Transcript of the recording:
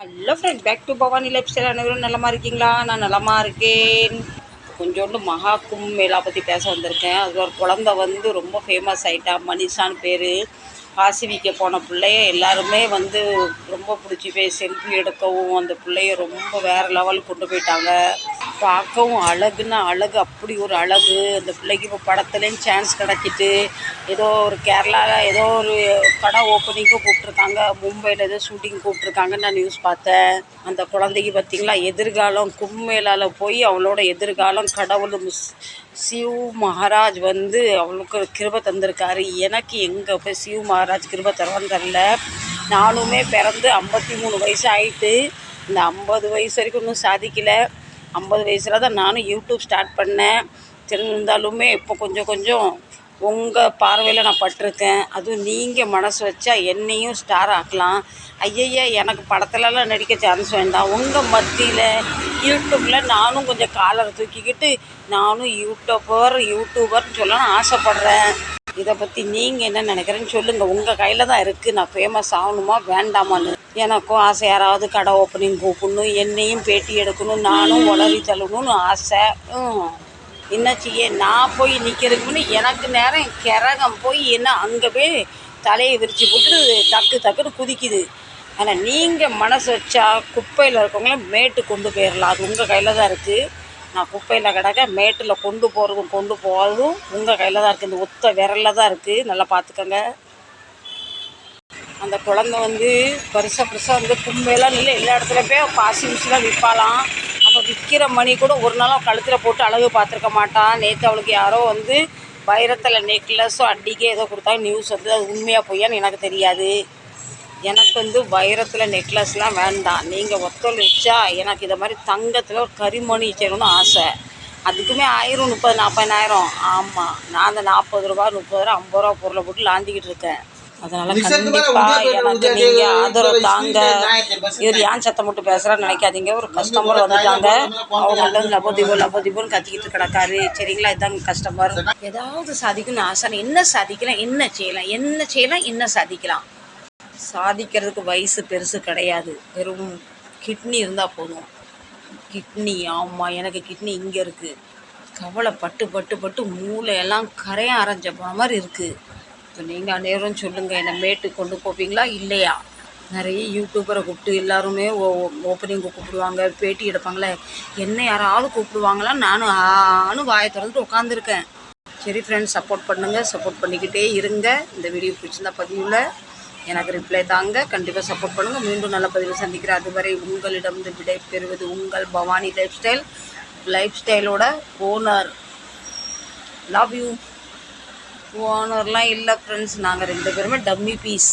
Hello friend back to Bhavani lifestyle அனைவரும் நலமா இருக்கீங்களா? நான் நலமா இருக்கேன். கொஞ்சோண்டு மகா கும்ப மேளா பற்றி பேச வந்திருக்கேன். அது ஒரு குழந்த வந்து ரொம்ப ஃபேமஸ் ஆகிட்டா மனிஷான்னு பேர். பாசிவிக்க போன பிள்ளைய எல்லாருமே வந்து ரொம்ப பிடிச்சி போய் செல்ஃபி எடுக்கவும் அந்த பிள்ளைய ரொம்ப வேறு லெவலுக்கு கொண்டு போயிட்டாங்க. பார்க்கவும் அழகுன்னா அழகு அப்படி ஒரு அழகு. அந்த பிள்ளைக்கு இப்போ படத்துலேயும் சான்ஸ் கிடைச்சிட்டு ஏதோ ஒரு கேரளாவில் ஏதோ ஒரு கடை ஓப்பனிங்கும் கூப்பிட்ருக்காங்க மும்பையில் ஏதோ ஷூட்டிங் கூப்பிட்ருக்காங்கன்னு நான் நியூஸ் பார்த்தேன். அந்த குழந்தைக்கு பார்த்தீங்களா? எதிர்காலம் கும்பமேளாவில் போய் அவளோட எதிர்காலம் கடவுள் மிஸ் சிவ் மகாராஜ் வந்து அவளுக்கு கிருபை தந்திருக்காரு. எனக்கு எங்கே போய் சிவ் மகாராஜ் கிருபை தருவான்னு தெரில நானுமே பிறந்து ஐம்பத்தி மூணு வயசு ஆயிட்டு இந்த ஐம்பது வயசு வரைக்கும் இன்னும் சாதிக்கலை. ஐம்பது வயசில் தான் நானும் யூடியூப் ஸ்டார்ட் பண்ணேன். தெரிஞ்சிருந்தாலுமே இப்போ கொஞ்சம் கொஞ்சம் உங்கள் பார்வையில் நான் பட்டிருக்கேன். அதுவும் நீங்கள் மனசு வச்சா என்னையும் ஸ்டார் ஆக்கலாம். ஐயய்யா எனக்கு படத்துலலாம் நடிக்க சான்ஸ் வேண்டாம். உங்கள் மத்தியில் யூடியூப்பில் நானும் கொஞ்சம் காலரை தூக்கிக்கிட்டு நானும் யூடியூபர் யூடியூபர்னு சொல்லணும்னு ஆசைப்பட்றேன். இதை பற்றி நீங்கள் என்ன நினைக்கிறேன்னு சொல்லுங்கள் உங்கள் கையில் தான் இருக்குது நான் ஃபேமஸ் ஆகணுமா? வேண்டாமான்னு. எனக்கும் ஆசை. யாராவது கடை ஓப்பனிங் கூப்பிடணும். என்னையும் பேட்டி எடுக்கணும். நானும் உளறி தள்ளணும்னு ஆசை. என்னாச்சியே என்ன செய்ய? நான் போய் நிற்கிறதுக்குன்னு எனக்கு நேரம் கிறகம் போய் என்ன அங்கே போய் தலையை விரித்து போட்டு டக்கு டக்குன்னு குதிக்குது. ஆனால் நீங்கள் மனசு வச்சா குப்பையில் இருக்கவங்கள மேட்டு கொண்டு போயிடலாம் அது உங்கள் கையில் தான் இருக்குது நான் குப்பையில் கிடக்க மேட்டில் கொண்டு போகிறதும் கொண்டு போகிறதும் உங்கள் கையில் தான் இருக்குது இந்த ஒத்த விரலில் தான் இருக்குது நல்லா பார்த்துக்கோங்க. அந்த குழந்த வந்து பெருசாக பெருசாக வந்து கும்பையெல்லாம் இல்லை எல்லா இடத்துல போய் பாசி ஊசிலாம் விற்பாலாம் அப்போ விற்கிற மணி கூட ஒரு நாளும் கழுத்தில் போட்டு அழகு பார்த்துருக்க மாட்டான். நேற்று அவளுக்கு யாரோ வந்து வைரத்தில் நெக்லஸோ அடிக்க ஏதோ கொடுத்தாங்க. நியூஸ் வந்து அது உண்மையாக பொய்யான்னு எனக்கு தெரியாது. எனக்கு வந்து வைரத்தில் நெக்லஸ்லாம் வேண்டாம். நீங்கள் ஒத்துழைச்சா எனக்கு இதை மாதிரி தங்கத்தில் ஒரு கரிமணி செய்யணும்னு ஆசை. அதுக்குமே ஆயிரம் முப்பது நாற்பதாயிரம் ஆமாம் நான் அந்த நாற்பது ரூபா முப்பது ரூபா ஐம்பது ரூபா பொருளை போட்டு லாந்திக்கிட்டு இருக்கேன். அதனால் கண்டிப்பாக எனக்கு நீங்கள் ஆதரவு தாங்க. இவர் ஏன் சத்தம் போட்டு பேசுகிறான்னு நினைக்காதீங்க. ஒரு கஸ்டமர் வந்துட்டாங்க. அவங்கள்ட்ட வந்து லபோதிபோ லபோதிபோன்னு கத்திக்கிட்டு கிடக்காரு. சரிங்களா? இதாங்க கஸ்டமர் ஏதாவது சாதிக்கணும்னு ஆசை. என்ன சாதிக்கலாம் என்ன செய்யலாம்? என்ன செய்யலாம்? என்ன சாதிக்கலாம்? சாதிக்கிறதுக்கு வயசு பெருசு கிடையாது. வெறும் கிட்னி இருந்தால் போதும். கிட்னி ஆமாம் எனக்கு கிட்னி இங்கே இருக்குது கவலை பட்டு பட்டு பட்டு மூளையெல்லாம் கரையான் அரைஞ்ச போன மாதிரி இருக்குது இப்போ நீங்கள் அநேரம் சொல்லுங்கள் என்னை மேட்டுக்கு கொண்டு போவீங்களா இல்லையா? நிறைய யூடியூபரை கூப்பிட்டு எல்லாருமே ஓ ஓப்பனிங் கூப்பிடுவாங்க பேட்டி எடுப்பாங்களே. என்ன யாராவது கூப்பிடுவாங்களா? நானும் ஆனும் வாயை திறந்துட்டு உட்காந்துருக்கேன் சரி ஃப்ரெண்ட்ஸ் சப்போர்ட் பண்ணுங்கள் சப்போர்ட் பண்ணிக்கிட்டே இருங்க. இந்த வீடியோ பிடிச்சிருந்தா பதிவில் எனக்கு ரிப்ளை தாங்க. கண்டிப்பாக சப்போர்ட் பண்ணுங்கள் மீண்டும் நல்ல பதிவு சந்திக்கிறேன் அதுவரை உங்களிடம் விடை பெறுவது உங்கள் பவானி லைஃப் ஸ்டைல் லைஃப் ஸ்டைலோட ஓனர் லவ் யூ ஓனர்லாம் இல்லை ஃப்ரெண்ட்ஸ் நாங்கள் ரெண்டு பேருமே டம்மி பீஸ்